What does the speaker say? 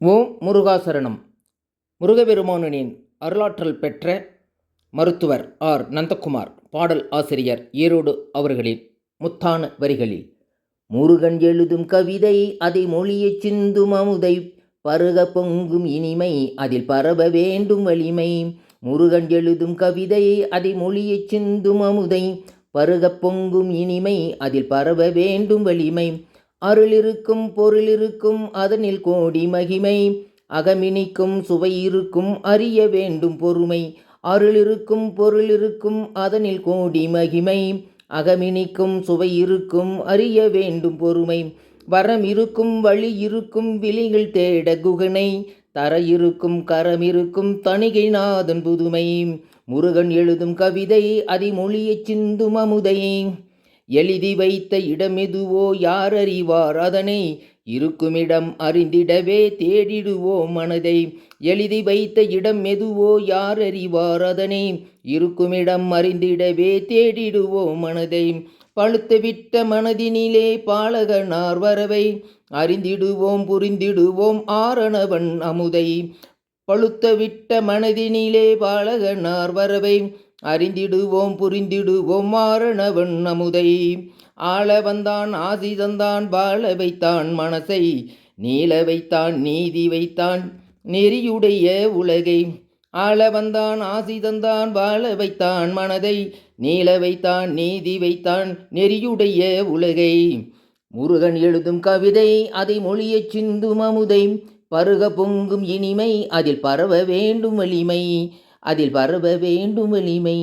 ஓம் முருகாசரணம். முருகபெருமானனின் அருளாற்றல் பெற்ற மருத்துவர் ஆர். நந்தகுமார் பாடல் ஆசிரியர் ஈரோடு அவர்களின் முத்தான வரிகளில் முருகன் எழுதும் கவிதை அதை மொழியை சிந்தும் அமுதை பருக பொங்கும் இனிமை அதில் பரவ வேண்டும் வலிமை. முருகன் எழுதும் கவிதை அதை மொழியை சிந்தும் அமுதை பருக பொங்கும் இனிமை அதில் பரவ வேண்டும் வலிமை. அருளிருக்கும் பொருளிருக்கும் அதனில் கோடி மகிமை. அகமினிக்கும் சுவை இருக்கும் அறிய வேண்டும் பொறுமை. அருளிருக்கும் பொருளிருக்கும் அதனில் கோடி மகிமை. அகமினிக்கும் சுவை இருக்கும் அறிய வேண்டும் பொறுமை. வரம் இருக்கும் வழி இருக்கும் விழிகள் தேட குகனை. தர இருக்கும் கரம் இருக்கும் தணிகை நாதன் புதுமை. முருகன் எழுதும் கவிதை அதிமொழியச் சிந்தும் அமுதை எழுதி வைத்த இடமெதுவோ யார் அறிவார் அதனை இருக்குமிடம் அறிந்திடவே தேடிடுவோம் மனதை. எழுதி வைத்த இடம் எதுவோ யார் அறிவார் அதனை இருக்குமிடம் அறிந்திடவே தேடிடுவோம் மனதை. பழுத்துவிட்ட மனதினிலே பாலகனார் வரவை அறிந்திடுவோம் புரிந்திடுவோம் ஆரணவன் அமுதை. பழுத்தவிட்ட மனதினிலே பாலகனார் வரவை அறிந்திடுவோம் புரிந்திடுவோம் மாரணவன் அமுதை ஆள வந்தான் ஆசி தந்தான் வாழ வைத்தான் மனசை. நீள வைத்தான் நீதி வைத்தான் நெறியுடைய உலகை. ஆள வந்தான் ஆசி தந்தான் வாழ வைத்தான் மனதை. நீள வைத்தான் நீதி வைத்தான் நெறியுடைய உலகை. முருகன் எழுதும் கவிதை அதை மொழியச் சிந்தும் அமுதை. பருக பொங்கும் இனிமை அதில் பரவ வேண்டும் வலிமை. அதில் பரவ வேண்டும் வலிமை